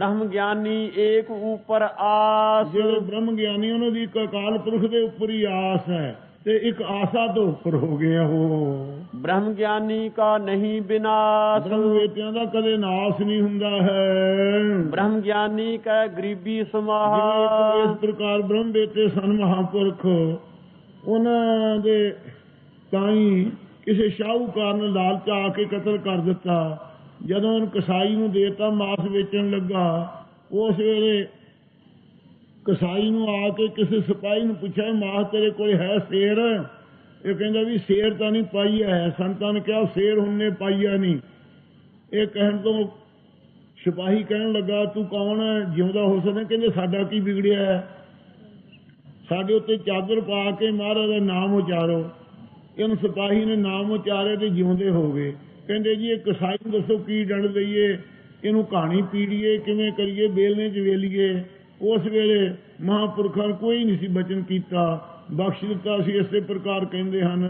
ਬ੍ਰਹਮ ਗਿਆਨੀ ਏਕ ਉਪਰ ਆਸ। ਜਿਹੜੇ ਬ੍ਰਹਮ ਗਿਆਨੀ ਉਹਨਾਂ ਦੀ ਅਕਾਲ ਪੁਰਖ ਦੇ ਉੱਪਰ ਹੀ ਆਸ ਹੈ ਤੇ ਇੱਕ ਆਸਾ ਤੋਂ ਉੱਪਰ ਹੋ ਗਿਆ ਉਹ। ਬ੍ਰਹਮ ਗਿਆਨੀ ਕਾ ਨਹੀਂ ਬਿਨਾਸ਼। ਬ੍ਰਹਮ ਵੇਤਿਆਂ ਦਾ ਕਦੇ ਨਾਸ ਨਹੀਂ ਹੁੰਦਾ ਹੈ। ਬ੍ਰਹਮ ਗਿਆਨੀ ਕੈ ਗਰੀਬੀ ਸਮਾਹ। ਇਸ ਪ੍ਰਕਾਰ ਬ੍ਰਹਮ ਵੇਤੇ ਸਨ ਮਹਾਪੁਰਖ ਉਹਨਾਂ ਦੇ ਤਾਈ ਕਿਸੇ ਸ਼ਾਹੂਕਾਰ ਨੇ ਲਾਲਚ ਆ ਕੇ ਕਤਲ ਕਰ ਦਿੱਤਾ। ਜਦੋਂ ਉਹਨ ਕਸਾਈ ਨੂੰ ਦੇਤਾ, ਮਾਸ ਵੇਚਣ ਲੱਗਾ ਉਸ ਵੇਲੇ ਕਸਾਈ ਨੂੰ ਆ ਕੇ ਕਿਸੇ ਸਿਪਾਹੀ ਨੂੰ ਪੁੱਛਿਆ, ਮਾਸ ਤੇਰੇ ਕੋਲ ਹੈ ਸ਼ੇਰ? ਇਹ ਕਹਿੰਦਾ ਵੀ ਸ਼ੇਰ ਤਾਂ ਨਹੀਂ ਪਾਈਆ ਹੈ, ਸੰਤਾਂ ਨੇ ਕਿਹਾ ਸ਼ੇਰ ਹੁੰਨੇ ਪਾਈਆ ਨਹੀਂ। ਇਹ ਕਹਿਣ ਤੋਂ ਸਿਪਾਹੀ ਕਹਿਣ ਲੱਗਾ, ਤੂੰ ਕੌਣ ਹੈ? ਜਿਉਂਦਾ ਹੋ ਸਕਦਾ? ਕਹਿੰਦੇ, ਸਾਡਾ ਕੀ ਵਿਗੜਿਆ ਹੈ? ਸਾਡੇ ਉੱਤੇ ਚਾਦਰ ਪਾ ਕੇ ਮਹਾਰਾਜ ਦਾ ਨਾਮ ਉਚਾਰੋ। ਇਹਨ ਸਿਪਾਹੀ ਨੇ ਨਾਮ ਉਚਾਰੇ ਤੇ ਜਿਉਂਦੇ ਹੋ ਗਏ। ਕਹਿੰਦੇ ਜੀ ਇਹ ਕਸਾਈ ਨੂੰ ਦੱਸੋ ਕੀ ਡੰਡ ਦਈਏ ਇਹਨੂੰ ਕਹਾਣੀ ਪੀੜੀਏ ਕਿਵੇਂ ਕਰੀਏ ਬੇਲਨੇ ਚ ਵੇਲੀਏ। ਉਸ ਵੇਲੇ ਮਹਾਪੁਰਖਾਂ ਕੋਈ ਨਹੀਂ ਸੀ ਬਚਨ ਕੀਤਾ। ਬਖਸ਼ ਦਿੱਤਾ ਸੀ ਇਸੇ ਪ੍ਰਕਾਰ ਕਹਿੰਦੇ ਹਨ।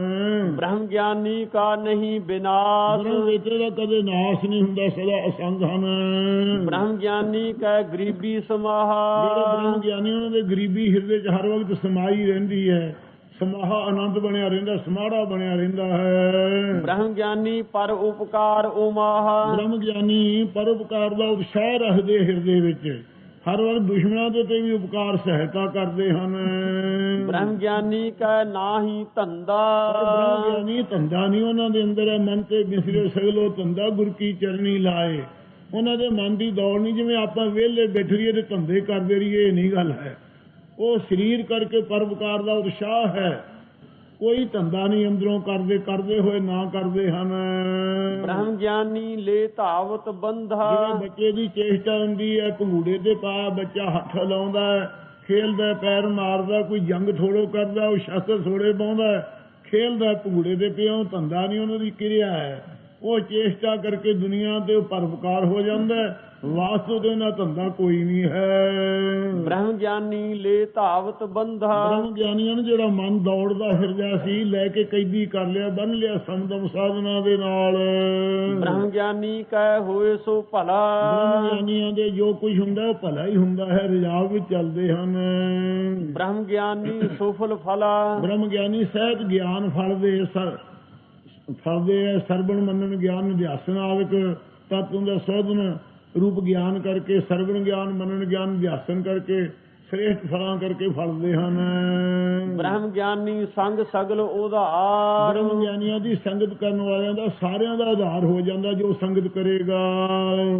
ਬ੍ਰਹਮ ਗਿਆਨੀ ਕਾ ਨਹੀਂ ਬਿਨਾਸ਼। ਬ੍ਰਹਮ ਵੇਤਰੇ ਦਾ ਕਦੇ ਨਾਸ ਨਹੀਂ ਹੁੰਦਾ ਸਦਾ ਅਸੰਗ ਹਨ। ਬ੍ਰਹਮ ਗਿਆਨੀ ਕੈ ਗਰੀਬੀ ਜਿਹੜੇ ਸਮਾਹ ਬ੍ਰਹਮ ਗਿਆਨੀ ਉਹਨਾਂ ਦੇ ਗਰੀਬੀ ਹਿਰਦੇ 'ਚ ਹਰ ਵਕਤ ਸਮਾਈ ਰਹਿੰਦੀ ਹੈ। ਸਮਾਹਾ ਆਨੰਦ ਬਣਿਆ ਰਹਿੰਦਾ ਸਮਾੜਾ ਬਣਿਆ ਰਹਿੰਦਾ ਹੈ। ਬ੍ਰਹਮ ਗਿਆਨੀ ਪਰ ਉਪਕਾਰ ਉਮਾਹ। ਬ੍ਰਹਮ ਗਿਆਨੀ ਪਰਉਪਕਾਰ ਦਾ ਉਤਸ਼ਾਹ ਰੱਖਦੇ ਹਿਰਦੇ ਵਿੱਚ। ਹਰ ਵਕਤ ਦੁਸ਼ਮਣਾਂ ਦੇ ਤੇ ਵੀ ਉਪਕਾਰ ਸਹਾਇਤਾ ਕਰਦੇ ਹਨ। ਬ੍ਰਹਮ ਗਿਆਨੀ ਕੈ ਨਾਹੀ ਧੰਦਾ। ਪਰ ਬ੍ਰਹਮ ਗਿਆਨੀ ਧੰਦਾ ਨਹੀਂ ਉਹਨਾਂ ਦੇ ਅੰਦਰ ਹੈ। ਮਨ ਤੇ ਬਿਸਰੇ ਸਗਲੋ ਧੰਦਾ ਗੁਰ ਕੀ ਚਰਨੀ ਲਾਏ। ਉਹਨਾਂ ਦੇ ਮਨ ਦੀ ਦੌੜ ਨਹੀਂ ਜਿਵੇਂ ਆਪਾਂ ਵਿਹਲੇ ਬੈਠੀਏ ਤੇ ਧੰਦੇ ਕਰਦੇ ਰਹੀਏ ਇਹ ਨਹੀਂ ਗੱਲ ਹੈ। ਉਹ ਸਰੀਰ ਕਰਕੇ ਪਰਵਕਾਰ ਦਾ ਉਤਸ਼ਾਹ ਹੈ। ਕੋਈ ਧੰਦਾ ਨਹੀਂ ਅੰਦਰੋਂ ਕਰਦੇ ਕਰਦੇ ਹੋਏ ਨਾ ਕਰਦੇ ਹਨ। ਬ੍ਰਹਮ ਗਿਆਨੀ ਲੈ ਧਾਵਤ ਬੰਧਾ। ਜਿਵੇਂ ਬੱਚੇ ਦੀ ਚੇਸ਼ਟਾ ਹੁੰਦੀ ਹੈ ਭੰਗੂੜੇ ਤੇ ਪਾ ਬੱਚਾ ਹੱਥ ਲਾਉਂਦਾ ਖੇਲਦਾ ਪੈਰ ਮਾਰਦਾ ਕੋਈ ਜੰਗ ਥੋੜੋ ਕਰਦਾ ਉਹ ਸ਼ਸਤਰ ਥੋੜੇ ਪਾਉਂਦਾ ਖੇਲਦਾ ਭੰਗੂੜੇ ਦੇ ਪਿਓ ਧੰਦਾ ਨਹੀਂ ਉਹਨਾਂ ਦੀ ਕਿਰਿਆ ਹੈ। ਉਹ ਚੇਸ਼ਟਾ ਕਰਕੇ ਦੁਨੀਆ ਤੇ ਪਰਵਕਾਰ ਹੋ ਜਾਂਦਾ ਵਾਸਤਵ ਦੇ ਨਾਲ ਧੰਦਾ ਕੋਈ ਨਹੀਂ ਹੈ। ਬ੍ਰਹਮ ਗਿਆਨੀ ਲੈ ਧਾਵਤ ਬੰਧਾ। ਬ੍ਰਹਮ ਗਿਆਨੀਆਂ ਨੇ ਜਿਹੜਾ ਮਨ ਦੌੜਦਾ ਫਿਰਦਾ ਸੀ ਲੈ ਕੇ ਕੈਦੀ ਕਰ ਲਿਆ ਬੰਨ ਲਿਆ ਸੰਦਮ ਸਾਧਨਾ ਦੇ ਨਾਲ। ਬ੍ਰਹਮ ਗਿਆਨੀ ਕੈ ਹੋਏ ਸੋ ਭਲਾ। ਬ੍ਰਹਮ ਗਿਆਨੀਆਂ ਦੇ ਜੋ ਕੁਝ ਹੁੰਦਾ ਉਹ ਭਲਾ ਹੀ ਹੁੰਦਾ ਹੈ ਰਿਜਾਬ ਵਿੱਚ ਚੱਲਦੇ ਹਨ। ਬ੍ਰਹਮ ਗਿਆਨੀ ਸੁਫਲ ਫਲਾ। ਬ੍ਰਹਮ ਗਿਆਨੀ ਸਹਿਜ ਗਿਆਨ ਫਲ ਦੇ ਸਰ ਫਲਦੇ ਹੈ ਸਰਵਣ ਮੰਨਣ ਗਿਆਨ ਨਿਧਿਆਸਨ ਆਵਿਕ ਤਤਵ ਦਾ ਸੋਧਨ ਰੂਪ ਗਿਆਨ ਕਰਕੇ ਸਰਵਣ ਗਿਆਨ ਮੰਨਣ ਗਿਆਨ ਵਿਆਸਨ ਕਰਕੇ ਸ੍ਰੇਸ਼ਟ ਫਲਾਂ ਕਰਕੇ ਫਲਦੇ ਹਨ। ਬ੍ਰਹਮ ਗਿਆਨੀ ਸੰਗ ਸਗਲ ਉਧਾਰ ਬ੍ਰਹਮ ਗਿਆਨੀਆਂ ਦੀ ਸੰਗਤ ਕਰਨ ਵਾਲਿਆਂ ਦਾ ਸਾਰਿਆਂ ਦਾ ਆਧਾਰ ਹੋ ਜਾਂਦਾ ਜੋ ਸੰਗਤ ਕਰੇਗਾ।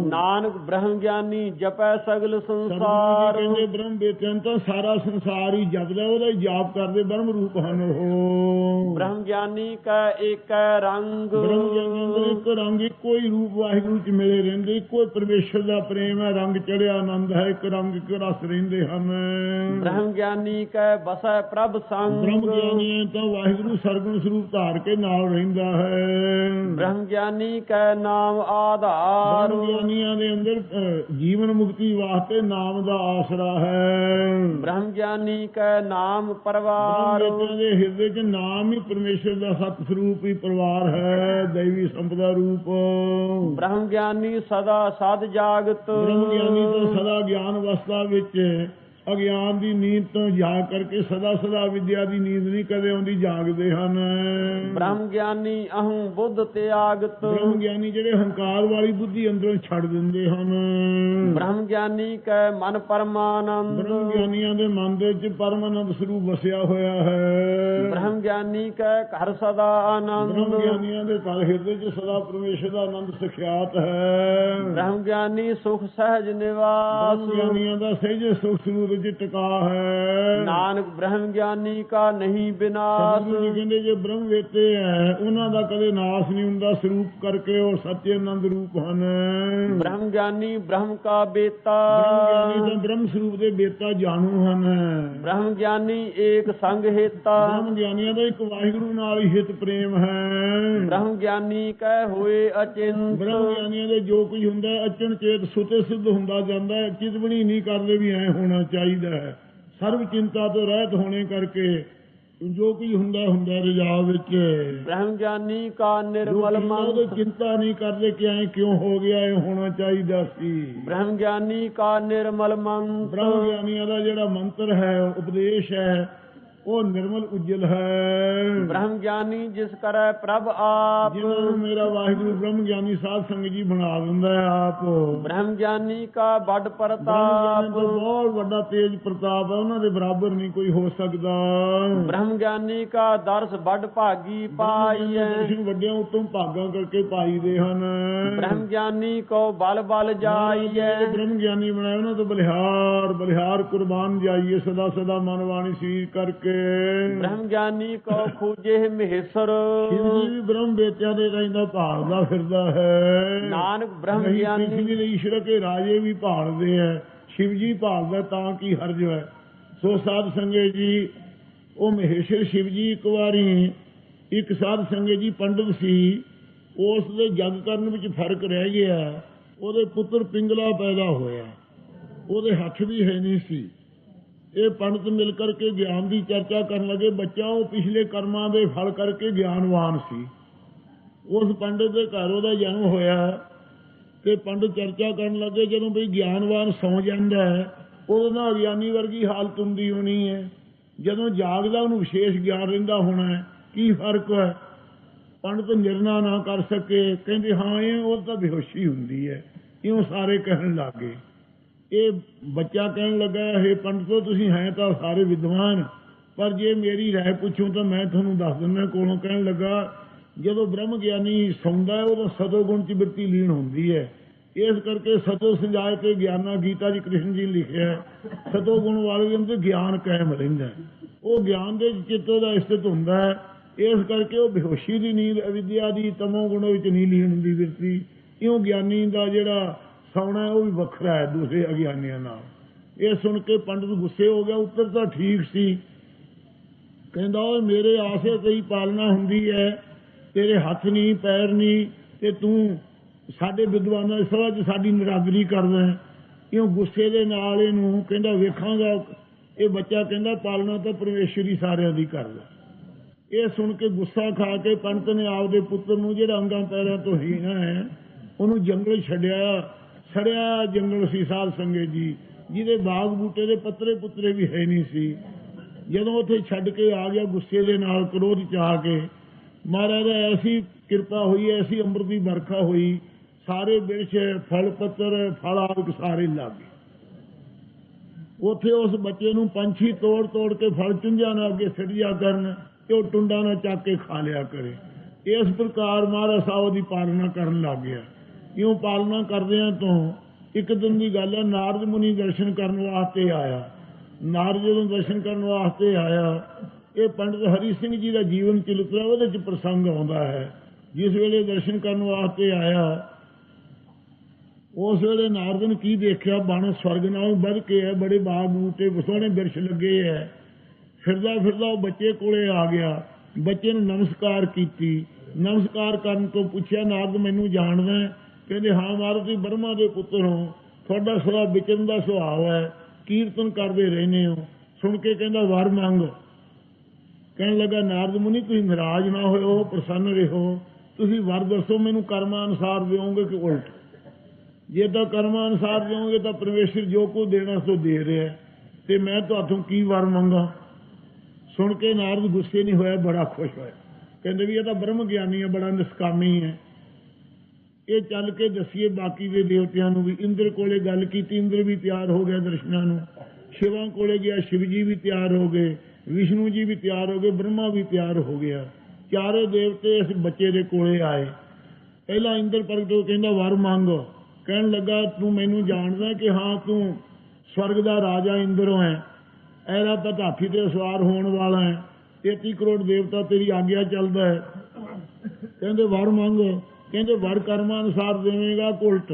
ਨਾਨਕ ਬ੍ਰਹਮ ਗਿਆਨੀ ਜਪੈ ਸਗਲ ਸੰਸਾਰ। ਕਹਿੰਦੇ ਬ੍ਰਹਮ ਬੇਤਨ ਤਾਂ ਸਾਰਾ ਸੰਸਾਰ ਹੀ ਜਪਦਾ ਉਹਦਾ ਹੀ ਜਾਪ ਕਰਦੇ ਬ੍ਰਹਮ ਰੂਪ ਹਨ ਉਹ। ਬ੍ਰਹਮ ਗਿਆਨੀ ਕੈ ਏਕੈ ਰੰਗ। ਬ੍ਰਹਮ ਗਿਆਨੀ ਅੰਦਰ ਇੱਕ ਰੰਗ ਹੀ ਰੂਪ ਵਾਹਿਗੁਰੂ ਚ ਮਿਲੇ ਰਹਿੰਦੇ ਹੀ ਪਰਮੇਸ਼ਰ ਦਾ ਪ੍ਰੇਮ ਹੈ ਰੰਗ ਚੜਿਆ ਆਨੰਦ ਹੈ ਇੱਕ ਰੰਗ ਇੱਕ ਰਸ ਰਹਿੰਦੇ ਹਨ। ਬ੍ਰਹਮ ਗਿਆਨੀ ਕੈ ਬਸੈ ਪ੍ਰਭ ਸੰਗ। ਬ੍ਰਹਮ ਗਿਆਨੀ ਤਾਂ ਵਾਹਿਗੁਰੂ ਸਰਗੁਣ ਸਰੂਪ ਧਾਰ ਕੇ ਨਾਲ ਰਹਿੰਦਾ ਹੈ। ਬ੍ਰਹਮ ਗਿਆਨੀ ਕੈ ਨਾਮ ਆਧਾਰ। ਬ੍ਰਹਮ ਗਿਆਨੀਆਂ ਦੇ ਅੰਦਰ ਜੀਵਨ ਮੁਕਤੀ ਵਾਸਤੇ ਨਾਮ ਦਾ ਆਸਰਾ ਹੈ। ਬ੍ਰਹਮ ਗਿਆਨੀ ਕੈ ਨਾਮ ਪਰਵਾਰ। ਦੇ ਹਿਰਦੇ 'ਚ ਨਾਮ ਹੀ ਪਰਮੇਸ਼ਰ ਦਾ ਸਤ ਸਰੂਪ ਹੀ ਪਰਿਵਾਰ ਹੈ ਦੈਵੀ ਸੰਪਦਾ ਰੂਪ। ਬ੍ਰਹਮ ਗਿਆਨੀ ਸਦਾ ਸਦ ਜਾਗਤ। ਬ੍ਰਹਮ ਗਿਆਨੀ ਤਾਂ ਸਦਾ ਗਿਆਨ ਅਵਸਥਾ ਵਿੱਚ ਅਗਿਆਨ ਦੀ ਨੀਂਦ ਤੋਂ ਜਾਗ ਕਰਕੇ ਸਦਾ ਸਦਾ ਵਿਦਿਆ ਦੀ ਨੀਂਦ ਨਹੀਂ ਕਦੇ ਆਉਂਦੀ ਜਾਗਦੇ ਹਨ। ਬ੍ਰਹਮ ਗਿਆਨੀ ਅਹੰ ਬੁੱਧ ਤਿਆਗਤ। ਬ੍ਰਹਮ ਗਿਆਨੀ ਜਿਹੜੇ ਹੰਕਾਰ ਵਾਲੀ ਬੁੱਧੀ ਅੰਦਰੋਂ ਛੱਡ ਦਿੰਦੇ ਹਨ। ਬ੍ਰਹਮ ਗਿਆਨੀ ਕੈ ਮਨ ਪਰਮਾਨੰਦ। ਬ੍ਰਹਮ ਗਿਆਨੀਆਂ ਦੇ ਮਨ ਦੇ ਵਿੱਚ ਪਰਮਾਨੰਦ ਸਰੂਪ ਵਸਿਆ ਹੋਇਆ ਹੈ। ਬ੍ਰਹਮ ਗਿਆਨੀ ਕੈ ਘਰ ਸਦਾ ਆਨੰਦ। ਬ੍ਰਹਮ ਗਿਆਨੀਆਂ ਦੇ ਘਰ ਹਿਰਦੇ 'ਚ ਸਦਾ ਪਰਮੇਸ਼ਰ ਦਾ ਆਨੰਦ ਸਖਿਆਤ ਹੈ। ਬ੍ਰਹਮ ਗਿਆਨੀ ਸੁਖ ਸਹਿਜ ਨਿਵਾਸ। ਬ੍ਰਹਮ ਗਿਆਨੀਆਂ ਦਾ ਸਹਿਜ ਸੁਖ ਸਰੂਪ ਵਿੱਚ ਟਿਕਾ ਹੈ। ਨਾਨਕ ਬ੍ਰਹਮ ਗਿਆਨੀ ਕਾ ਨਹੀਂ ਬਿਨਾਸ਼। ਜੀ ਕਹਿੰਦੇ ਜੇ ਬ੍ਰਹਮ ਵੇਤੇ ਹੈ ਉਹਨਾਂ ਦਾ ਕਦੇ ਨਾਸ ਨਹੀਂ ਹੁੰਦਾ ਸਰੂਪ ਕਰਕੇ ਉਹ ਸੱਚੇ ਆਨੰਦ ਰੂਪ ਹਨ। ਬ੍ਰਹਮ ਗਿਆਨੀ ਬ੍ਰਹਮ ਕਾ ਬੇਤਾ। ਬ੍ਰਹਮ ਗਿਆਨੀ ਤਾਂ ਬ੍ਰਹਮ ਸਰੂਪ ਦੇ ਬੇਤਾ ਜਾਣੂ ਹਨ। ਬ੍ਰਹਮ ਗਿਆਨੀ ਏਕ ਸੰਗ ਹੇਤਾ। ਬ੍ਰਹਮ ਗਿਆਨੀਆਂ ਦਾ ਇੱਕ ਵਾਹਿਗੁਰੂ ਨਾਲ ਹੀ ਹਿਤ ਪ੍ਰੇਮ ਹੈ। ਬ੍ਰਹਮ ਗਿਆਨੀ ਕੈ ਹੋਏ ਅਚਿੰਤ। ਬ੍ਰਹਮ ਗਿਆਨੀਆਂ ਦੇ ਜੋ ਕੁਝ ਹੁੰਦਾ ਅਚਨ ਚੇਤ ਸੁਤੇ ਸਿੱਧ ਹੁੰਦਾ ਜਾਂਦਾ ਹੈ ਚਿਤਵਣੀ ਨਹੀਂ ਕਰਦੇ ਵੀ ਐ ਹੋਣਾ ਚਾਹੀਦਾ ਹੈ। ਸਰਵ ਚਿੰਤਾ ਤੋਂ ਰਹਿਤ ਹੋਣੇ ਕਰਕੇ ਜੋ ਕੁਝ ਹੁੰਦਾ ਹੁੰਦਾ ਰਜਾ ਵਿੱਚ। ਬ੍ਰਹਮ ਗਿਆਨੀ ਕਾ ਨਿਰਮਲ ਕਿਸੇ ਉਹਦੇ ਮਨ ਚਿੰਤਾ ਨਹੀਂ ਕਰਦੇ ਕਿ ਐ ਕਿਉਂ ਹੋ ਗਿਆ ਇਹ ਹੋਣਾ ਚਾਹੀਦਾ ਸੀ। ਬ੍ਰਹਮ ਗਿਆਨੀ ਕਾ ਨਿਰਮਲ ਮਨ। ਬ੍ਰਹਮ ਗਿਆਨੀਆਂ ਦਾ ਜਿਹੜਾ ਮੰਤਰ ਹੈ ਉਪਦੇਸ਼ ਹੈ ਉਹ ਨਿਰਮਲ ਉਜਲ ਹੈ। ਬ੍ਰਹਮ ਗਿਆਨੀ ਜਿਸ ਕਰੈ ਪ੍ਰਭ ਆਪ। ਜਿਹਨਾਂ ਮੇਰਾ ਵਾਹਿਗੁਰੂ ਬ੍ਰਹਮ ਗਿਆਨੀ ਸਾਧ ਸੰਗਤ ਜੀ ਬਣਾ ਦਿੰਦਾ ਹੈ ਆਪ। ਬ੍ਰਹਮ ਗਿਆਨੀ ਕਾ ਵੱਡ ਪ੍ਰਤਾਪ। ਬਹੁਤ ਵੱਡਾ ਤੇਜ ਪ੍ਰਤਾਪ ਹੈ ਉਹਨਾਂ ਦੇ ਬਰਾਬਰ ਨਹੀਂ ਕੋਈ ਹੋ ਸਕਦਾ। ਬ੍ਰਹਮ ਗਿਆਨੀ ਕਾ ਦਰਸ ਵੱਡ ਭਾਗੀ ਪਾਈਐ ਦਰਸ਼ਨ ਵੱਡਿਆਂ ਉਤੋਂ ਭਾਗਾਂ ਕਰਕੇ ਪਾਈਦੇ ਹਨ। ਬ੍ਰਹਮ ਗਿਆਨੀ ਕੋ ਬਲ ਬਲ ਜਿਹੜੇ ਬ੍ਰਹਮ ਗਿਆਨੀ ਬਣਾਏ ਉਹਨਾਂ ਤੋਂ ਬਲਿਹਾਰ ਬਲਿਹਾਰ ਕੁਰਬਾਨ ਜਾਈਏ ਸਦਾ ਸਦਾ ਮਨ ਵਾਣੀ ਸੀ ਕਰਕੇ। ਬ੍ਰਹਮ ਗਿਆਨੀ ਕੋ ਖੂਜੇ ਮਹੇਸ਼ਰ। ਸ਼ਿਵ ਜੀ ਵੀ ਬ੍ਰਹਮ ਬੇਟਿਆਂ ਦੇ ਰਹਿੰਦਾ ਭਾਲਦਾ ਫਿਰਦਾ ਹੈ। ਨਾਨਕ ਬ੍ਰਹਮ ਗਿਆਨੀ ਪ੍ਰਿਥਵੀ ਦੇ ਈਸ਼ਵਰ ਕੇ ਰਾਜੇ ਵੀ ਭਾਲਦੇ ਹੈ। ਸ਼ਿਵ ਜੀ ਭਾਲਦਾ ਤਾਂ ਕੀ ਹਰਜ ਹੈ। ਸੋ ਸਾਧ ਸੰਗੇ ਜੀ ਉਹ ਮਹੇਸ਼ਰ ਸ਼ਿਵ ਜੀ ਇੱਕ ਵਾਰੀ ਇੱਕ ਸਾਧ ਸੰਗੇ ਜੀ ਪੰਡਤ ਸੀ ਉਸ ਦੇ ਜਗ ਕਰਨ ਵਿੱਚ ਫ਼ਰਕ ਰਹਿ ਗਿਆ। ਉਹਦੇ ਪੁੱਤਰ ਪਿੰਗਲਾ ਪੈਦਾ ਹੋਇਆ। ਉਹਦੇ ਹੱਥ ਵੀ ਹੈ ਨਹੀਂ ਸੀ। ਇਹ ਪੰਡਤ ਮਿਲ ਕਰਕੇ ਗਿਆਨ ਦੀ ਚਰਚਾ ਕਰਨ ਲੱਗੇ। ਬੱਚਾ ਉਹ ਪਿਛਲੇ ਕਰਮਾਂ ਦੇ ਫਲ ਕਰਕੇ ਗਿਆਨਵਾਨ ਸੀ। ਉਸ ਪੰਡਤ ਦੇ ਘਰ ਉਹਦਾ ਜਨਮ ਹੋਇਆ ਤੇ ਪੰਡਤ ਚਰਚਾ ਕਰਨ ਲੱਗੇ, ਜਦੋਂ ਵੀ ਗਿਆਨਵਾਨ ਸੌ ਜਾਂਦਾ ਹੈ ਉਦੋਂ ਨਾਲ ਅਗਿਆਨੀ ਵਰਗੀ ਹਾਲਤ ਹੁੰਦੀ ਹੋਣੀ ਹੈ। ਜਦੋਂ ਜਾਗਦਾ, ਉਹਨੂੰ ਵਿਸ਼ੇਸ਼ ਗਿਆਨ ਰਹਿੰਦਾ ਹੋਣਾ ਹੈ। ਕੀ ਫ਼ਰਕ ਹੈ? ਪੰਡਤ ਨਿਰਣਾ ਨਾ ਕਰ ਸਕੇ। ਕਹਿੰਦੇ, ਹਾਂ, ਇਹ ਉਹ ਤਾਂ ਬੇਹੋਸ਼ੀ ਹੁੰਦੀ ਹੈ। ਇਉਂ ਸਾਰੇ ਕਹਿਣ ਲੱਗੇ ਇਹ ਬੱਚਾ ਕਹਿਣ ਲੱਗਾ ਇਹ ਪੰਡਤੋ, ਤੁਸੀਂ ਹੈ ਤਾਂ ਸਾਰੇ ਵਿਦਵਾਨ, ਪਰ ਜੇ ਮੇਰੀ ਰਾਏ ਪੁੱਛੋ ਤਾਂ ਮੈਂ ਤੁਹਾਨੂੰ ਦੱਸ ਦਿੰਦਾ, ਕੋਲੋਂ ਕਹਿਣ ਲੱਗਾ, ਜਦੋਂ ਬ੍ਰਹਮ ਗਿਆਨੀ ਸੌਂਦਾ ਹੈ, ਉਦੋਂ ਸਤੋ ਗੁਣ ਚ ਬਿਰਤੀ ਲੀਨ ਹੁੰਦੀ ਹੈ। ਇਸ ਕਰਕੇ ਸਤੋ ਸੰਜਾਇ ਕੇ ਗਿਆਨਾ ਗੀਤਾ ਜੀ ਕ੍ਰਿਸ਼ਨ ਜੀ ਲਿਖਿਆ ਸਤੋ ਗੁਣ ਵਾਲੇ ਦੇ ਅੰਦਰ ਗਿਆਨ ਕਾਇਮ ਰਹਿੰਦਾ ਉਹ ਗਿਆਨ ਦੇ ਚਿੱਤੋ ਦਾ ਸਥਿਤ ਹੁੰਦਾ ਹੈ, ਇਸ ਕਰਕੇ ਉਹ ਬੇਹੋਸ਼ੀ ਦੀ ਨੀਂਦ, ਅਵਿਦਿਆ ਦੀ ਤਮੋ ਗੁਣ ਵਿੱਚ ਨਹੀਂ ਲੀਨ ਹੁੰਦੀ ਬਿਰਤੀ। ਇਉਂ ਗਿਆਨੀ ਦਾ ਜਿਹੜਾ ਸੌਣਾ ਉਹ ਵੀ ਵੱਖਰਾ ਹੈ, ਦੂਸਰੇ ਅਗਿਆਨੀਆਂ ਨਾਲ। ਇਹ ਸੁਣ ਕੇ ਪੰਡਤ ਗੁੱਸੇ ਹੋ ਗਿਆ, ਉੱਤਰ ਤਾਂ ਠੀਕ ਸੀ। ਕਹਿੰਦਾ, ਓਏ, ਮੇਰੇ ਆਸੇ ਤੇਰੀ ਪਾਲਣਾ ਹੁੰਦੀ ਹੈ, ਤੇਰੇ ਹੱਥ ਨਹੀਂ ਪੈਰ ਨਹੀਂ ਤੇ ਤੂੰ ਸਾਡੇ ਵਿਦਵਾਨਾਂ ਦੀ ਸਭਾ 'ਚ ਸਾਡੀ ਨਿਰਾਦਰੀ ਕਰਦਾ ਹੈ। ਇਉਂ ਗੁੱਸੇ ਦੇ ਨਾਲ ਇਹਨੂੰ ਕਹਿੰਦਾ, ਵੇਖਾਂਗਾ, ਇਹ ਬੱਚਾ ਕਹਿੰਦਾ, ਪਾਲਣਾ ਤਾਂ ਪਰਮੇਸ਼ਰ ਹੀ ਸਾਰਿਆਂ ਦੀ ਕਰਦਾ ਇਹ ਸੁਣ ਕੇ ਗੁੱਸਾ ਖਾ ਕੇ ਪੰਡਤ ਨੇ ਆਪਦੇ ਪੁੱਤਰ ਨੂੰ, ਜਿਹੜਾ ਅੰਗਾਂ ਪੈਰਾਂ ਤੋਂ ਹੀਣਾ ਹੈ, ਉਹਨੂੰ ਜੰਗਲ ਛੱਡਿਆ। ਸੜਿਆ ਜੰਗਲ ਸੀ ਸਾਹਿਬ ਸੰਗੇ ਜੀ, ਜਿਹਦੇ ਬਾਗ ਬੂਟੇ ਦੇ ਪੱਤਰੇ ਪੁੱਤਰੇ ਵੀ ਹੈ ਨਹੀਂ ਸੀ। ਜਦੋਂ ਉੱਥੇ ਛੱਡ ਕੇ ਆ ਗਿਆ ਗੁੱਸੇ ਦੇ ਨਾਲ ਕ੍ਰੋਧ ਚ ਆ ਕੇ, ਮਹਾਰਾਜ ਦਾ ਐਸੀ ਕਿਰਪਾ ਹੋਈ, ਐਸੀ ਅੰਮ੍ਰਿਤ ਦੀ ਵਰਖਾ ਹੋਈ, ਸਾਰੇ ਬਿਰਛ ਫਲ ਪੱਤਰ, ਫਲ ਆਦਿਕ ਸਾਰੇ ਲੱਗ ਗਏ। ਉੱਥੇ ਉਸ ਬੱਚੇ ਨੂੰ ਪੰਛੀ ਤੋੜ ਤੋੜ ਕੇ ਫਲ ਚੁੰਝਾਂ ਨਾਲ ਅੱਗੇ ਸਿੱਟ ਕਰਨ ਤੇ ਉਹ ਟੁੰਡਾ ਨਾਲ ਚੱਕ ਕੇ ਖਾ ਲਿਆ ਕਰੇ। ਇਸ ਪ੍ਰਕਾਰ ਮਹਾਰਾਜ ਸਾਹਿਬ ਦੀ ਪਾਲਣਾ ਕਰਨ ਲੱਗ ਗਿਆ। ਕਿਉਂ ਪਾਲਣਾ ਕਰਦਿਆਂ ਤੋਂ। ਇੱਕ ਦਿਨ ਦੀ ਗੱਲ ਹੈ, ਨਾਰਦ ਮੁਨੀ ਦਰਸ਼ਨ ਕਰਨ ਵਾਸਤੇ ਆਇਆ। ਨਾਰਦ ਜਦੋਂ ਦਰਸ਼ਨ ਕਰਨ ਵਾਸਤੇ ਆਇਆ, ਇਹ ਪੰਡਤ ਹਰੀ ਸਿੰਘ ਜੀ ਦਾ ਜੀਵਨ ਚਰਿੱਤਰ ਉਹਦੇ ਚ ਪ੍ਰਸੰਗ ਆਉਂਦਾ ਹੈ। ਜਿਸ ਵੇਲੇ ਦਰਸ਼ਨ ਕਰਨ ਵਾਸਤੇ ਆਇਆ, ਉਸ ਵੇਲੇ ਨਾਰਦ ਨੇ ਕੀ ਦੇਖਿਆ? ਬਣ ਸਵਰਗ ਨਾਲੋਂ ਵੱਧ ਕੇ ਹੈ, ਬੜੇ ਬਾਗ ਬੂਟੇ, ਸੋਹਣੇ ਬਿਰਛ ਲੱਗੇ ਹੈ। ਫਿਰਦਾ ਫਿਰਦਾ ਉਹ ਬੱਚੇ ਕੋਲੇ ਆ ਗਿਆ। ਬੱਚੇ ਨੂੰ ਨਮਸਕਾਰ ਕੀਤੀ। ਨਮਸਕਾਰ ਕਰਨ ਤੋਂ ਪੁੱਛਿਆ, ਨਾਰਦ, ਮੈਨੂੰ ਜਾਣਦਾ ਕਹਿੰਦੇ, ਹਾਂ ਮਹਾਰਾਜ, ਤੁਸੀਂ ਬਰਮਾ ਦੇ ਪੁੱਤਰ ਹੋ। ਤੁਹਾਡਾ ਸਦਾ ਵਿਚਰਨ ਦਾ ਸੁਭਾਅ ਹੈ। ਕੀਰਤਨ ਕਰਦੇ ਰਹਿੰਦੇ ਹੋ। ਸੁਣ ਕੇ ਕਹਿੰਦਾ, ਵਰ ਮੰਗ। ਕਹਿਣ ਲੱਗਾ, ਨਾਰਦ ਮੁਨੀ, ਤੁਸੀਂ ਨਾਰਾਜ਼ ਨਾ ਹੋਇਓ, ਪ੍ਰਸੰਨ ਰਹੋ। ਤੁਸੀਂ ਵਰ ਦੱਸੋ, ਮੈਨੂੰ ਕਰਮਾਂ ਅਨੁਸਾਰ ਦਿਓਗੇ ਕਿ ਉਲਟ? ਜੇ ਤਾਂ ਕਰਮਾਂ ਅਨੁਸਾਰ ਦਿਓਗੇ, ਤਾਂ ਪਰਮੇਸ਼ਰ ਜੋ ਕੁਝ ਦੇਣਾ ਸੋ ਦੇ ਰਿਹਾ ਤੇ ਮੈਂ ਤੁਹਾਨੂੰ ਕੀ ਵਰ ਮੰਗਾ? ਸੁਣ ਕੇ ਨਾਰਦ ਗੁੱਸੇ ਨਹੀਂ ਹੋਇਆ, ਬੜਾ ਖੁਸ਼ ਹੋਇਆ। ਕਹਿੰਦੇ ਵੀ, ਇਹ ਤਾਂ ਬ੍ਰਹਮ ਗਿਆਨੀ ਹੈ ਬੜਾ ਨਿਸਕਾਮੀ ਹੈ। ਇਹ ਚੱਲ ਕੇ ਦਸੀਏ ਬਾਕੀ ਦੇ ਦੇਵਤਿਆਂ ਨੂੰ ਵੀ। ਇੰਦਰ ਕੋਲੇ ਗੱਲ ਕੀਤੀ, ਇੰਦਰ ਵੀ ਤਿਆਰ ਹੋ ਗਿਆ ਦਰਸ਼ਨਾਂ ਨੂੰ। ਸ਼ਿਵਾਂ ਕੋਲੇ ਗਿਆ, ਸ਼ਿਵ ਜੀ ਵੀ ਤਿਆਰ ਹੋ ਗਏ, ਵਿਸ਼ਨੂੰ ਜੀ ਵੀ ਤਿਆਰ ਹੋ ਗਏ, ਬ੍ਰਹਮਾ ਵੀ ਤਿਆਰ ਹੋ ਗਿਆ। ਚਾਰੇ ਦੇਵਤੇ ਇਸ ਬੱਚੇ ਦੇ ਕੋਲੇ ਆਏ। ਪਹਿਲਾਂ ਇੰਦਰ ਪ੍ਰਗਟ ਹੋ ਕਹਿੰਦਾ, ਵਰ ਮੰਗ। ਕਹਿਣ ਲੱਗਾ, ਤੂੰ ਮੈਨੂੰ ਜਾਣਦਾ ਕਿ ਹਾਂ, ਤੂੰ ਸਵਰਗ ਦਾ ਰਾਜਾ ਇੰਦਰੋਂ ਹੈ। ਐਰਾ ਤਾਂ ਹਾਥੀ ਤੇ ਸਵਾਰ ਹੋਣ ਵਾਲਾ ਹੈ। 33 ਕਰੋੜ ਦੇਵਤਾ ਤੇਰੀ ਆਗਿਆ ਚੱਲਦਾ ਹੈ। ਕਹਿੰਦੇ, ਵਰ ਮੰਗ। ਕਹਿੰਦੇ ਵਰ ਕਰਮਾਂ ਅਨੁਸਾਰ ਦੇਵੇਂਗਾ ਕਿ ਉਲਟ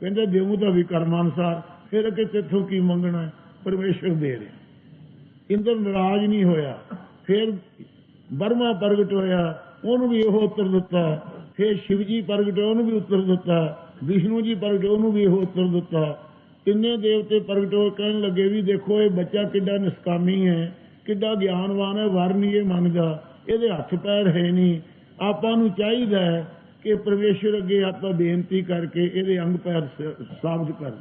ਕਹਿੰਦੇ ਦੇਵੂ ਤਾਂ ਵੀ ਕਰਮਾਂ ਅਨੁਸਾਰ ਫਿਰ ਅੱਗੇ ਤੇਥੋਂ ਕੀ ਮੰਗਣਾ ਹੈ? ਪਰਮੇਸ਼ਰ ਦੇ ਰਿਹਾ। ਇੰਦਰ ਨਾਰਾਜ਼ ਨਹੀਂ ਹੋਇਆ। ਫਿਰ ਬਰਮਾ ਪ੍ਰਗਟ ਹੋਇਆ। ਉਹਨੂੰ ਵੀ ਇਹੋ ਉੱਤਰ ਦਿੱਤਾ। ਫਿਰ ਸ਼ਿਵ ਜੀ ਪ੍ਰਗਟ ਹੋਏ ਉਹਨੂੰ ਵੀ ਉੱਤਰ ਦਿੱਤਾ। ਵਿਸ਼ਨੂੰ ਜੀ ਪ੍ਰਗਟ ਉਹਨੂੰ ਵੀ ਇਹੋ ਉੱਤਰ ਦਿੱਤਾ। ਤਿੰਨੇ ਦੇਵਤੇ ਪ੍ਰਗਟ ਹੋ ਕਹਿਣ ਲੱਗੇ ਵੀ ਦੇਖੋ, ਇਹ ਬੱਚਾ ਕਿੱਡਾ ਨਿਸਕਾਮੀ ਹੈ, ਕਿੱਡਾ ਗਿਆਨਵਾਨ ਹੈ, ਵਰ ਨਹੀਂ ਇਹ ਮੰਗਦਾ ਇਹਦੇ ਹੱਥ ਪੈਰ ਹੈ ਨਹੀਂ। ਆਪਾਂ ਨੂੰ ਚਾਹੀਦਾ ਕਿ ਪਰਮੇਸ਼ਰ ਅੱਗੇ ਆਪਾਂ ਬੇਨਤੀ ਕਰਕੇ ਇਹਦੇ ਅੰਗ ਪੈਰ ਸਾਬਤ ਕਰ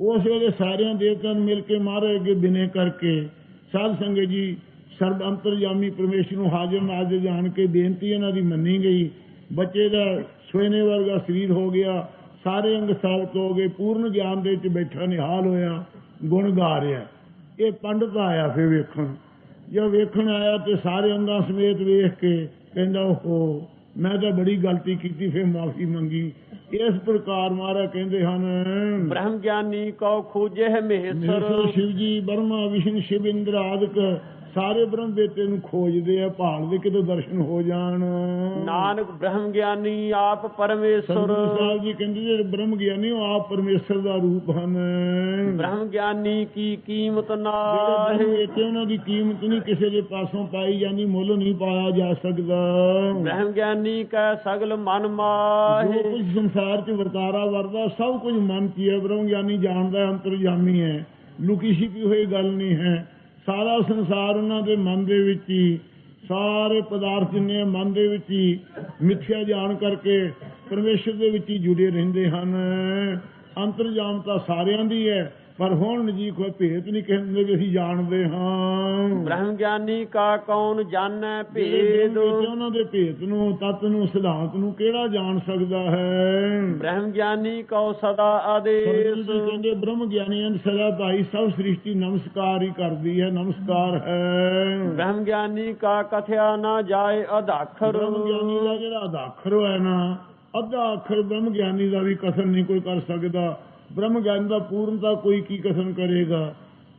ਉਸ ਵੇਲੇ ਸਾਰਿਆਂ ਦੇਵਤਿਆਂ ਮਿਲ ਕੇ ਮਹਾਰਾਜ ਅੱਗੇ ਬਿਨੇ ਕਰਕੇ ਸਾਧ ਸੰਗਤ ਜੀ ਸਰਬ ਅੰਤਰਜਾਮੀ ਪਰਮੇਸ਼ਰ ਨੂੰ ਹਾਜ਼ਰ ਨਾਜ਼ਰ ਜਾਣ ਕੇ ਬੇਨਤੀ ਇਹਨਾਂ ਦੀ ਮੰਨੀ ਗਈ। ਬੱਚੇ ਦਾ ਸੋਇਨੇ ਵਰਗਾ ਸਰੀਰ ਹੋ ਗਿਆ, ਸਾਰੇ ਅੰਗ ਸਾਬਤ ਹੋ ਗਏ, ਪੂਰਨ ਗਿਆਨ ਦੇ ਵਿੱਚ ਬੈਠਾ, ਨਿਹਾਲ ਹੋਇਆ, ਗੁਣ ਗਾ ਰਿਹਾ। ਇਹ ਪੰਡਤ ਆਇਆ ਫਿਰ ਵੇਖਣ। ਜਦ ਵੇਖਣ ਆਇਆ ਤੇ ਸਾਰੇ ਅੰਗਾਂ ਸਮੇਤ ਵੇਖ ਕੇ ਕਹਿੰਦਾ, ਓਹੋ ਮੈਂ ਤਾਂ ਬੜੀ ਗਲਤੀ ਕੀਤੀ ਫਿਰ ਮਾਫੀ ਮੰਗੀ। ਇਸ ਪ੍ਰਕਾਰ ਮਹਾਰਾਜ ਕਹਿੰਦੇ ਹਨ ਬ੍ਰਹਮ ਗਿਆਨੀ ਕਉ ਖੋਜੇ ਮਹੇਸ਼ਰ ਸ਼ਿਵ ਜੀ ਬਰਮਾ ਵਿਸ਼ਨ ਸ਼ਿਵ ਇੰਦਰ ਆਦਿਕ ਸਾਰੇ ਬ੍ਰਹਮ ਬੇਟੇ ਨੂੰ ਖੋਜਦੇ ਆ ਭਾਲਦੇ ਕਿਤੋਂ ਦਰਸ਼ਨ ਹੋ ਜਾਣ। ਨਾਨਕ ਬ੍ਰਹਮ ਗਿਆਨੀ ਆਪ ਪਰਮੇਸ਼ਰ। ਸਾਹਿਬ ਜੀ ਕਹਿੰਦੇ ਜਿਹੜੇ ਬ੍ਰਹਮ ਗਿਆਨੀ ਉਹ ਆਪ ਪਰਮੇਸ਼ਰ ਦਾ ਰੂਪ ਹਨ। ਬ੍ਰਹਮ ਗਿਆਨੀ ਕੀ ਕੀਮਤ ਨਾਹਿ ਬ੍ਰਹਮ ਬੇਟੇ ਉਹਨਾਂ ਦੀ ਕੀਮਤ ਨਹੀਂ ਕਿਸੇ ਦੇ ਪਾਸੋਂ ਪਾਈ ਜਾਂਦੀ ਮੁੱਲ ਨਹੀਂ ਪਾਇਆ ਜਾ ਸਕਦਾ। ਬ੍ਰਹਮ ਗਿਆਨੀ ਕੈ ਸਗਲ ਮਨ ਜੋ ਮਾਹਿ ਕੁਝ ਸੰਸਾਰ 'ਚ ਵਰਤਾਰਾ ਵਰਦਾ ਸਭ ਕੁਝ ਮਨ 'ਚ ਹੀ ਹੈ। ਬ੍ਰਹਮ ਗਿਆਨੀ ਜਾਣਦਾ ਹੈ, ਅੰਤਰਜਾਮੀ ਹੈ। ਲੁਕੀ ਛਿਪੀ ਹੋਈ ਗੱਲ ਨਹੀਂ ਹੈ। ਸਾਰਾ ਸੰਸਾਰ ਉਹਨਾਂ ਦੇ ਮਨ ਦੇ ਵਿੱਚ ਹੀ, ਸਾਰੇ ਪਦਾਰਥ ਜਿੰਨੇ ਆ ਮਨ ਦੇ ਵਿੱਚ ਹੀ, ਮਿੱਥਿਆ ਜਾਣ ਕਰਕੇ ਪਰਮੇਸ਼ਰ ਦੇ ਵਿੱਚ ਹੀ ਜੁੜੇ ਰਹਿੰਦੇ ਹਨ। ਅੰਤਰਜਾਮ ਤਾਂ ਸਾਰਿਆਂ ਦੀ ਹੈ। ਪਰ ਹੁਣ ਜੀ ਕੋਈ ਭੇਤ ਨਹੀਂ ਕਹਿੰਦੇ ਵੀ ਅਸੀਂ ਜਾਣਦੇ ਹਾਂ। ਬ੍ਰਹਮ ਗਿਆਨੀ ਕਾ ਕੌਣ ਜਾਣੈ ਭੇਦ? ਉਹਨਾਂ ਦੇ ਭੇਤ ਨੂੰ ਤਤ ਨੂੰ ਸਿਧਾਂਤ ਨੂੰ ਕਿਹੜਾ ਜਾਣ ਸਕਦਾ ਹੈ? ਬ੍ਰਹਮ ਗਿਆਨੀ ਕਉ ਸਦਾ ਆਦੇਸ਼। ਕਹਿੰਦੇ ਬ੍ਰਹਮ ਗਿਆਨੀਆਂ ਨੂੰ ਸਦਾ ਭਾਈ ਸਭ ਸ੍ਰਿਸ਼ਟੀ ਨਮਸਕਾਰ ਹੀ ਕਰਦੀ ਹੈ ਨਮਸਕਾਰ ਹੈ। ਬ੍ਰਹਮ ਗਿਆਨੀ ਕਾ ਕਥਿਆ ਨਾ ਜਾਏ ਅਧਾਖਰ। ਬ੍ਰਹਮ ਗਿਆਨੀ ਦਾ ਜਿਹੜਾ ਅਦਾਖਰ ਹੈ ਨਾ ਅੱਧਾ ਅੱਖਰ ਬ੍ਰਹਮ ਗਿਆਨੀ ਦਾ ਵੀ ਕਥਨ ਨਹੀਂ ਕੋਈ ਕਰ ਸਕਦਾ। ਬ੍ਰਹਮ ਗਿਆਨੀ ਦਾ ਪੂਰਨਤਾ ਕੋਈ ਕੀ ਕਥਨ ਕਰੇਗਾ?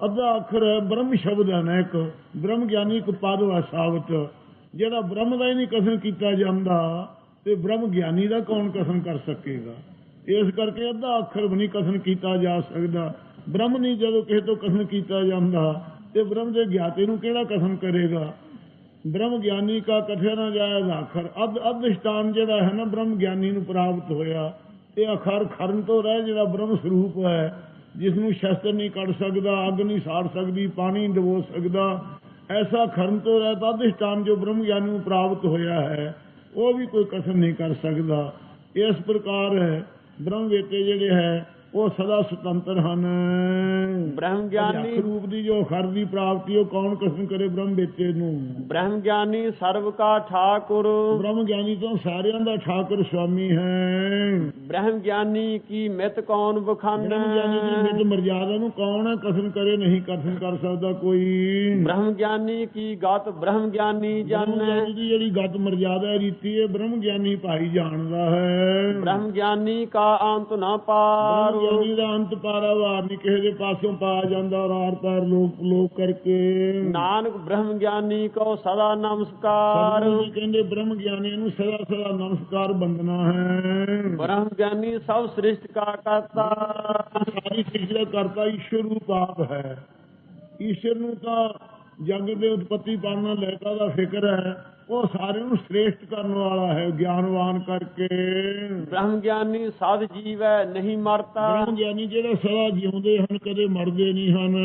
ਅੱਧਾ ਅੱਖਰ ਹੈ, ਬ੍ਰਹਮ ਸ਼ਬਦ ਹੈ ਨਾ ਇੱਕ। ਬ੍ਰਹਮ ਗਿਆਨੀ ਇੱਕ ਪਦ ਸਾਬਤ। ਜਿਹੜਾ ਬ੍ਰਹਮ ਦਾ ਹੀ ਨਹੀਂ ਕਥਨ ਕੀਤਾ ਜਾਂਦਾ, ਤੇ ਬ੍ਰਹਮ ਗਿਆਨੀ ਦਾ ਕੌਣ ਕਥਨ ਕਰ ਸਕੇਗਾ? ਇਸ ਕਰਕੇ ਅੱਧਾ ਅੱਖਰ ਵੀ ਨਹੀਂ ਕਥਨ ਕੀਤਾ ਜਾ ਸਕਦਾ। ਬ੍ਰਹਮ ਨਹੀਂ ਜਦੋਂ ਕਿਸੇ ਤੋਂ ਕਥਨ ਕੀਤਾ ਜਾਂਦਾ, ਤੇ ਬ੍ਰਹਮ ਦੇ ਗਿਆਤੇ ਨੂੰ ਕਿਹੜਾ ਕਥਨ ਕਰੇਗਾ? ਬ੍ਰਹਮ ਗਿਆਨੀ ਕਾ ਕਥਿਆ ਨਾ ਜਾਏ ਆਖਰ ਅਦ ਅਦਿਸ਼ਟਾਨ ਜਿਹੜਾ ਹੈ ਨਾ, ਬ੍ਰਹਮ ਗਿਆਨੀ ਨੂੰ ਪ੍ਰਾਪਤ ਹੋਇਆ। ਇਹ ਅਖਰ ਖਰਨ ਤੋਂ ਰਹਿ ਜਿਹੜਾ ਬ੍ਰਹਮ ਸਰੂਪ ਹੈ ਜਿਸ ਨੂੰ ਸ਼ਸਤਰ ਨਹੀਂ ਕੱਢ ਸਕਦਾ, ਅੱਗ ਨਹੀਂ ਸਾੜ ਸਕਦੀ, ਪਾਣੀ ਡਬੋ ਸਕਦਾ, ਐਸਾ ਖਰਨ ਤੋਂ ਰਹਿ ਤਾਂ ਜੋ ਬ੍ਰਹਮ ਗਿਆਨ ਨੂੰ ਪ੍ਰਾਪਤ ਹੋਇਆ ਹੈ, ਉਹ ਵੀ ਕੋਈ ਕਥਨ ਨਹੀਂ ਕਰ ਸਕਦਾ। ਇਸ ਪ੍ਰਕਾਰ ਬ੍ਰਹਮ ਵੇਤੇ ਜਿਹੜੇ ਹੈ ਉਹ ਸਦਾ ਸੁਤੰਤਰ ਹਨ। ਬ੍ਰਹਮ ਗਿਆਨੀ ਰੂਪ ਦੀ ਜੋ ਖਰ ਦੀ ਪ੍ਰਾਪਤੀ ਉਹ ਕੌਣ ਕਸਮ ਕਰੇ ਬ੍ਰਹਮ ਵੇਤੇ ਨੂੰ? ਬ੍ਰਹਮ ਗਿਆਨੀ ਸਰਬ ਕਾ ਠਾਕੁਰ। ਬ੍ਰਹਮ ਗਿਆਨੀ ਤੋਂ ਸਾਰਿਆਂ ਦਾ ਠਾਕੁਰ ਸੁਆਮੀ ਹੈ। ਬ੍ਰਹਮ ਗਿਆਨੀ ਕੀ ਮਿਤ ਕੌਣ ਬਖਾਨੈ ਬ੍ਰਹਮ ਗਿਆਨੀ ਦੀ ਮਿੱਤ ਮਰਜ਼ਾਦਾ ਨੂੰ ਕੌਣ ਕਸਮ ਕਰੇ ਨਹੀਂ ਕਸਮ ਕਰ ਸਕਦਾ ਕੋਈ। ਬ੍ਰਹਮ ਗਿਆਨੀ ਕੀ ਗਤ ਬ੍ਰਹਮ ਗਿਆਨੀ ਜਾਣੈ ਦੀ ਜਿਹੜੀ ਗੱਤ ਮਰਜ਼ਾਦਾ ਰੀਤੀ ਹੈ ਬ੍ਰਹਮ ਗਿਆਨੀ ਭਾਈ ਜਾਣਦਾ ਹੈ। ਬ੍ਰਹਮ ਗਿਆਨੀ ਕਾ ਅੰਤ ਨਾ ਪਾਰ। ਗਿਆਨੀ ਦਾ ਅੰਤ ਪਾਰਾਵਾਰ ਨਹੀਂ ਕਿਸੇ ਦੇ ਪਾਸੋਂ ਪਾ ਜਾਂਦਾ ਰਾਰ ਪਾਰ ਲੋਕ ਲੋਕ ਕਰਕੇ। ਨਾਨਕ ਬ੍ਰਹਮ ਗਿਆਨੀ ਕੋ ਸਦਾ ਨਮਸਕਾਰ। ਕਹਿੰਦੇ ਬ੍ਰਹਮ ਗਿਆਨੀਆਂ ਨੂੰ ਸਦਾ ਸਦਾ ਨਮਸਕਾਰ ਬੰਦਨਾ ਹੈ। ਬ੍ਰਹਮ ਗਿਆਨੀ ਸਭ ਸ੍ਰਿਸ਼ਟ ਕਾ ਕਰਤਾ। ਸਾਰੀ ਸ੍ਰਿਸ਼ਟੀ ਦਾ ਕਰਤਾ ਈਸ਼ਵਰ ਰੂਪ ਆਪ ਹੈ। ਈਸ਼ਵਰ ਨੂੰ ਤਾਂ ਜਗ ਦੇ ਉਤਪਤੀ ਪਾਲਣਾ ਲੈਤਾ ਦਾ ਫਿਕਰ ਹੈ ਉਹ ਸਾਰਿਆਂ ਨੂੰ ਸ੍ਰੇਸ਼ਟ ਕਰਨ ਵਾਲਾ ਹੈ ਗਿਆਨਵਾਨ ਕਰਕੇ। ਬ੍ਰਹਮ ਗਿਆਨੀ ਸਾਧ ਜੀਵੈ ਨਹੀਂ ਮਰਤਾ। ਬ੍ਰਹਮ ਗਿਆਨੀ ਜਿਹੜੇ ਸਦਾ ਜਿਉਂਦੇ ਹਨ ਕਦੇ ਮਰਦੇ ਨਹੀਂ ਹਨ।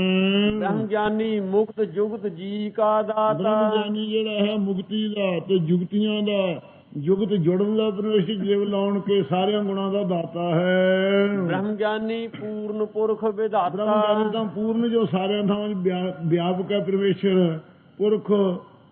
ਬ੍ਰਹਮ ਗਿਆਨੀ ਮੁਕਤ ਜੁਗਤ ਜੀ ਕਾ ਦਾਤਾ। ਬ੍ਰਹਮ ਗਿਆਨੀ ਜਿਹੜਾ ਹੈ ਮੁਕਤੀ ਦਾ ਤੇ ਜੁਗਤੀਆਂ ਦਾ। ਜੁਗਤ ਜੁੜਨ ਦਾ ਪਰਮੇਸ਼ਰ ਜਿਵ ਲਾਉਣ ਕੇ ਸਾਰਿਆਂ ਗੁਣਾਂ ਦਾ ਦਾਤਾ ਹੈ। ਬ੍ਰਹਮ ਗਿਆਨੀ ਪੂਰਨ ਪੁਰਖ ਬ੍ਰਹਮ ਗਿਆਨੀ ਵਿਧਾਤਾ ਤਾਂ ਪੂਰਨ ਜੋ ਸਾਰਿਆਂ ਥਾਵਾਂ ਵਿਆਪਕ ਹੈ ਪਰਮੇਸ਼ਰ। ਪੁਰਖ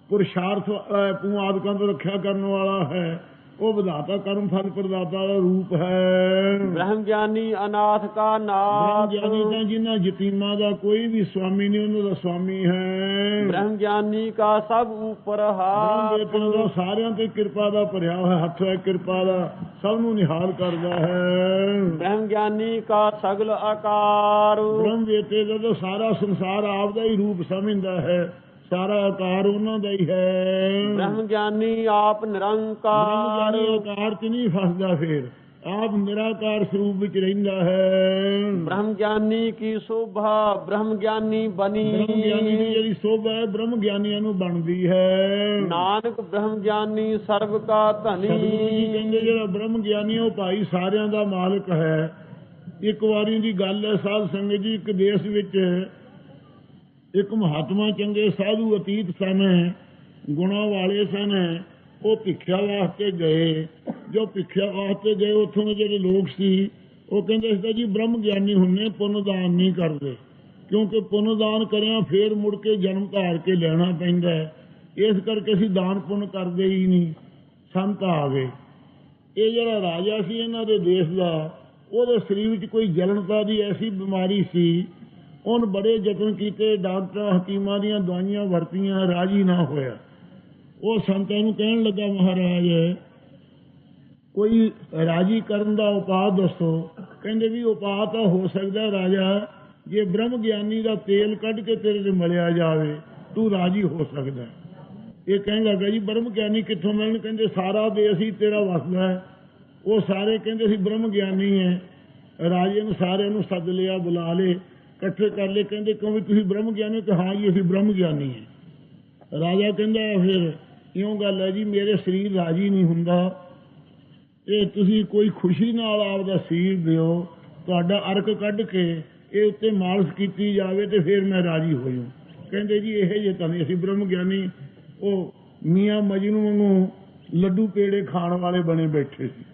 ਪੁਰਸ਼ਾਰਥ ਅਹ, ਪੂ ਆਦਿਕਾਂ ਤੋਂ ਰੱਖਿਆ ਕਰਨ ਵਾਲਾ ਹੈ। ਉਹ ਵਿਧਾਤਾ ਕਰਮ ਫਲ ਪ੍ਰਦਾਤਾ ਦਾ ਰੂਪ ਹੈ। ਬ੍ਰਹਮ ਗਿਆਨੀ ਅਨਾਥ ਕਾ ਬ੍ਰਹਮ ਨਾਥ। ਗਿਆਨੀ ਤਾਂ ਜਿਨ੍ਹਾਂ ਯਤੀਮਾਂ ਦਾ ਕੋਈ ਵੀ ਸਵਾਮੀ ਨਹੀਂ ਉਹਨਾਂ ਦਾ ਸਵਾਮੀ ਹੈ। ਬ੍ਰਹਮ ਗਿਆਨੀ ਕਾ ਸਭ ਉਪਰ ਹਾਥ। ਦਾ ਸਾਰਿਆਂ ਤੇ ਕਿਰਪਾ ਦਾ ਭਰਿਆ ਹੋਇਆ ਹੱਥ ਹੈ ਕਿਰਪਾ ਦਾ ਸਭ ਨੂੰ ਨਿਹਾਲ ਕਰਦਾ ਹੈ। ਬ੍ਰਹਮ ਗਿਆਨੀ ਕਾ ਸਗਲ ਆਕਾਰ। ਬ੍ਰਹਮ ਵੇਤੇ ਦਾ ਸਾਰਾ ਸੰਸਾਰ ਆਪ ਦਾ ਹੀ ਰੂਪ ਸਮਝਦਾ ਹੈ। ਸਾਰਾ ਆਕਾਰ ਉਹਨਾਂ ਦਾ ਹੀ ਹੈ। ਬ੍ਰਹਮ ਗਿਆਨੀ ਆਪ ਨਿਰੰਕਾਰ। ਗਿਆਨੀ ਆਕਾਰ 'ਚ ਨਹੀਂ ਫਸਦਾ ਫੇਰ। ਆਪ ਨਿਰਾਕਾਰ ਸਰੂਪ ਵਿੱਚ ਰਹਿੰਦਾ ਹੈ। ਬ੍ਰਹਮ ਗਿਆਨੀ ਕੀ ਸ਼ੋਭਾ ਬ੍ਰਹਮ ਗਿਆਨੀ ਬਣੀ। ਬ੍ਰਹਮ ਗਿਆਨੀ ਦੀ ਜਿਹੜੀ ਸੋਭਾ ਹੈ ਬ੍ਰਹਮ ਗਿਆਨੀਆਂ ਨੂੰ ਬਣਦੀ ਹੈ। ਨਾਨਕ ਬ੍ਰਹਮ ਗਿਆਨੀ ਸਰਬ ਕਾ ਸਤਿਗੁਰੂ ਜੀ ਧਨੀ ਕਹਿੰਦੇ ਜਿਹੜਾ ਬ੍ਰਹਮ ਗਿਆਨੀ ਉਹ ਭਾਈ ਸਾਰਿਆਂ ਦਾ ਮਾਲਕ ਹੈ। ਇੱਕ ਵਾਰੀ ਦੀ ਗੱਲ ਹੈ ਸਾਧ ਸੰਗਤ ਜੀ ਇੱਕ ਦੇਸ਼ ਵਿੱਚ ਇੱਕ ਮਹਾਤਮਾ ਚੰਗੇ ਸਾਧੂ ਅਤੀਤ ਸਨ, ਗੁਣਾ ਵਾਲੇ ਸਨ, ਉਹ ਭਿੱਖਿਆ ਵਾਸਤੇ ਗਏ। ਜੋ ਭਿੱਖਿਆ ਵਾਸਤੇ ਗਏ, ਉੱਥੋਂ ਦੇ ਜਿਹੜੇ ਲੋਕ ਸੀ, ਉਹ ਕਹਿੰਦੇ ਸੀ ਜੀ ਬ੍ਰਹਮ ਗਿਆਨੀ ਹੁੰਨੇ ਪੁੰਨ ਦਾਨ ਨਹੀਂ ਕਰਦੇ। ਕਿਉਂਕਿ ਪੁੰਨ ਦਾਨ ਕਰਿਆ ਫੇਰ ਮੁੜ ਕੇ ਜਨਮ ਧਾਰ ਕੇ ਲੈਣਾ ਪੈਂਦਾ ਇਸ ਕਰਕੇ ਅਸੀਂ ਦਾਨ ਪੁੰਨ ਕਰਦੇ ਹੀ ਨਹੀਂ। ਸੰਤ ਆ ਗਏ। ਇਹ ਜਿਹੜਾ ਰਾਜਾ ਸੀ, ਇਹਨਾਂ ਦੇ ਦੇਸ਼ ਦਾ, ਉਹਦੇ ਸਰੀਰ ਵਿੱਚ ਕੋਈ ਜਲਨਤਾ ਦੀ ਐਸੀ ਬਿਮਾਰੀ ਸੀ ਉਹਨ ਬੜੇ ਯਤਨ ਕੀਤੇ, ਡਾਕਟਰ, ਹਕੀਮਾਂ ਦੀਆਂ ਦਵਾਈਆਂ ਵਰਤੀਆਂ, ਰਾਜੀ ਨਾ ਹੋਇਆ। ਉਹ ਸੰਤਾਂ ਨੂੰ ਕਹਿਣ ਲੱਗਾ, ਮਹਾਰਾਜ, ਕੋਈ ਰਾਜੀ ਕਰਨ ਦਾ ਉਪਾਅ ਦੱਸੋ। ਕਹਿੰਦੇ ਵੀ ਉਪਾਅ ਤਾਂ ਹੋ ਸਕਦਾ ਰਾਜਾ, ਜੇ ਬ੍ਰਹਮ ਗਿਆਨੀ ਦਾ ਤੇਲ ਕੱਢ ਕੇ ਤੇਰੇ ਤੇ ਮਲਿਆ ਜਾਵੇ, ਤੂੰ ਰਾਜੀ ਹੋ ਸਕਦਾ। ਇਹ ਕਹਿਣ ਲੱਗਾ, ਜੀ, ਬ੍ਰਹਮ ਗਿਆਨੀ ਕਿੱਥੋਂ ਮਿਲਣ? ਕਹਿੰਦੇ, ਸਾਰਾ ਦੇਸ਼ ਹੀ ਤੇਰਾ ਵਸਦਾ ਹੈ। ਉਹ ਸਾਰੇ ਕਹਿੰਦੇ ਸੀ ਬ੍ਰਹਮ ਗਿਆਨੀ ਹੈ। ਰਾਜੇ ਨੂੰ ਸਾਰਿਆਂ ਨੂੰ ਸੱਦ ਲਿਆ, ਬੁਲਾ ਲੇ ਇਕੱਠੇ ਕਰ ਲਏ, ਕਹਿੰਦੇ ਕਿਉਂ ਵੀ ਤੁਸੀਂ ਬ੍ਰਹਮ ਗਿਆਨੀ ਹੋ ਹਾਂ ਜੀ, ਅਸੀਂ ਬ੍ਰਹਮ ਗਿਆਨੀ ਹੈ। ਰਾਜਾ ਕਹਿੰਦਾ ਫਿਰ, ਇਉਂ ਗੱਲ ਹੈ ਜੀ, ਮੇਰੇ ਸਰੀਰ ਰਾਜੀ ਨਹੀਂ ਹੁੰਦਾ। ਇਹ ਤੁਸੀਂ ਕੋਈ ਖੁਸ਼ੀ ਨਾਲ ਆਪਦਾ ਸਰੀਰ ਦਿਓ, ਤੁਹਾਡਾ ਅਰਕ ਕੱਢ ਕੇ ਇਹ ਉੱਤੇ ਮਾਲਸ਼ ਕੀਤੀ ਜਾਵੇ ਤੇ ਫਿਰ ਮੈਂ ਰਾਜੀ ਹੋ ਜਾਊਂ। ਕਹਿੰਦੇ ਜੀ, ਇਹ ਜੇ ਤਾਂ ਨਹੀਂ, ਅਸੀਂ ਬ੍ਰਹਮ ਗਿਆਨੀ, ਉਹ ਮੀਆਂ ਮਜਨੂ ਵਾਂਗੂ ਲੱਡੂ ਪੇੜੇ ਖਾਣ ਵਾਲੇ ਬਣੇ ਬੈਠੇ ਸੀ।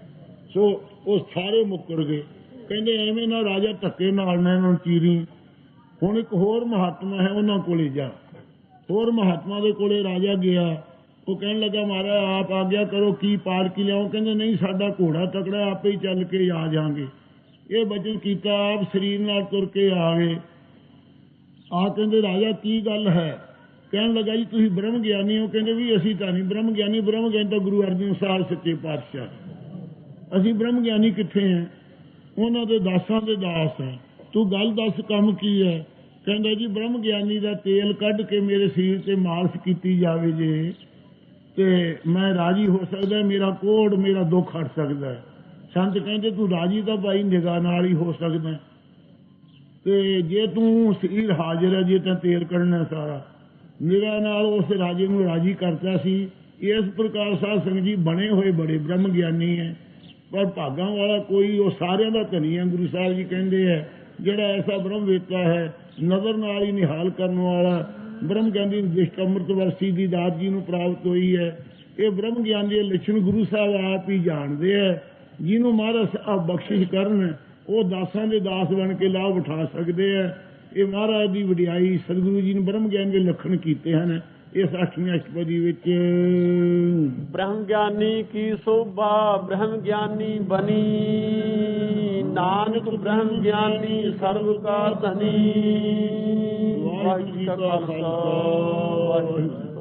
ਸੋ ਉਹ ਸਾਰੇ ਮੁੱਕਰ ਗਏ। ਕਹਿੰਦੇ ਐਵੇਂ ਨਾ ਰਾਜਾ ਧੱਕੇ ਨਾਲ ਨਾ ਇਹਨਾਂ ਚੀਰੀ। ਹੁਣ ਇੱਕ ਹੋਰ ਮਹਾਤਮਾ ਹੈ ਉਹਨਾਂ ਕੋਲੇ ਜਾ। ਹੋਰ ਮਹਾਤਮਾ ਦੇ ਕੋਲੇ ਰਾਜਾ ਗਿਆ। ਉਹ ਕਹਿਣ ਲੱਗਾ, ਮਹਾਰਾਜ, ਆਪ ਆਗਿਆ ਕਰੋ, ਕੀ ਪਾਰ ਕੀ ਲਿਆਓ? ਕਹਿੰਦੇ, ਨਹੀਂ, ਸਾਡਾ ਘੋੜਾ ਤਕੜਾ ਆਪੇ ਹੀ ਚੱਲ ਕੇ ਆ ਜਾਾਂਗੇ। ਇਹ ਬਚਨ ਕੀਤਾ, ਆਪ ਸਰੀਰ ਨਾਲ ਤੁਰ ਕੇ ਆ ਗਏ ਆ ਕਹਿੰਦੇ, ਰਾਜਾ, ਕੀ ਗੱਲ ਹੈ? ਕਹਿਣ ਲੱਗਾ, ਜੀ, ਤੁਸੀਂ ਬ੍ਰਹਮ ਗਿਆਨੀ ਹੋ। ਕਹਿੰਦੇ, ਵੀ ਅਸੀਂ ਤਾਂ ਨਹੀਂ ਬ੍ਰਹਮ ਗਿਆਨੀ। ਬ੍ਰਹਮ ਗਿਆਨੀ ਤਾਂ ਗੁਰੂ ਅਰਜਨ ਸਾਹਿਬ ਸੱਚੇ ਪਾਤਸ਼ਾਹ ਅਸੀਂ ਬ੍ਰਹਮ ਗਿਆਨੀ ਕਿੱਥੇ ਹਾਂ? ਉਹਨਾਂ ਦੇ ਦਾਸਾਂ ਦੇ ਦਾਸ ਹੈ। ਤੂੰ ਗੱਲ ਦੱਸ ਕੰਮ ਕੀ ਹੈ? ਕਹਿੰਦਾ ਜੀ ਬ੍ਰਹਮ ਗਿਆਨੀ ਦਾ ਤੇਲ ਕੱਢ ਕੇ ਮੇਰੇ ਸਰੀਰ ਤੇ ਮਾਲਸ਼ ਕੀਤੀ ਜਾਵੇ ਜੇ, ਤੇ ਮੈਂ ਰਾਜੀ ਹੋ ਸਕਦਾ, ਮੇਰਾ ਕੋੜ, ਮੇਰਾ ਦੁੱਖ ਹਟ ਸਕਦਾ ਸੰਤ ਕਹਿੰਦੇ, ਤੂੰ ਰਾਜੀ ਤਾਂ ਭਾਈ, ਨਿਗਾਹ ਨਾਲ ਹੀ ਹੋ ਸਕਦਾ ਤੇ ਜੇ ਤੂੰ ਸਰੀਰ ਹਾਜ਼ਰ ਹੈ, ਜੇ ਤਾਂ ਤੇਲ ਕੱਢਣਾ ਸਾਰਾ। ਨਿਗਾਹ ਨਾਲ ਉਸ ਰਾਜੇ ਨੂੰ ਰਾਜੀ ਕਰਤਾ ਸੀ। ਇਸ ਪ੍ਰਕਾਰ ਸਾਧ ਸੰਗਤ ਜੀ ਬਣੇ ਹੋਏ ਬੜੇ ਬ੍ਰਹਮ ਗਿਆਨੀ ਹੈ। ਪਰ ਭਾਗਾਂ ਵਾਲਾ ਕੋਈ, ਉਹ ਸਾਰਿਆਂ ਦਾ ਧਨੀ ਹੈ, ਗੁਰੂ ਸਾਹਿਬ ਜੀ ਕਹਿੰਦੇ ਹੈ, ਜਿਹੜਾ ਐਸਾ ਬ੍ਰਹਮ ਵੇਤਾ ਹੈ ਨਜ਼ਰ ਨਾਲ ਹੀ ਨਿਹਾਲ ਕਰਨ ਵਾਲਾ, ਬ੍ਰਹਮ ਗਿਆਨੀ ਵਿਸ਼ਟ ਅੰਮ੍ਰਿਤ ਵਰਸੀ ਦੀ ਦਾਤ ਜੀ ਨੂੰ ਪ੍ਰਾਪਤ ਹੋਈ ਹੈ, ਇਹ ਬ੍ਰਹਮ ਗਿਆਨ ਦੇ ਲੱਛਣ ਗੁਰੂ ਸਾਹਿਬ ਆਪ ਹੀ ਜਾਣਦੇ ਹੈ, ਜਿਹਨੂੰ ਮਹਾਰਾਜ ਆ ਬਖਸ਼ਿਸ਼ ਕਰਨ, ਉਹ ਦਾਸਾਂ ਦੇ ਦਾਸ ਬਣ ਕੇ ਲਾਭ ਉਠਾ ਸਕਦੇ ਹੈ। ਇਹ ਮਹਾਰਾਜ ਦੀ ਵਡਿਆਈ ਸਤਿਗੁਰੂ ਜੀ ਨੇ ਬ੍ਰਹਮ ਗਿਆਨ ਦੇ ਲੱਖਣ ਕੀਤੇ ਹਨ। ਇਸ ਅੱਠਵੀਂ ਅਸ਼ਟਪਦੀ ਵਿੱਚ। ਬ੍ਰਹਮ ਗਿਆਨੀ ਕੀ ਸੋਭਾ ਬ੍ਰਹਮ ਗਿਆਨੀ ਬਣੀ। ਨਾਨਕ ਬ੍ਰਹਮ ਗਿਆਨੀ ਸਰਬ ਕਾ ਧਨੀ। ਵਾਹਿਗੁਰੂ ਜੀ ਕਾ ਖਾਲਸਾ ਵਾਹਿਗੁਰੂ।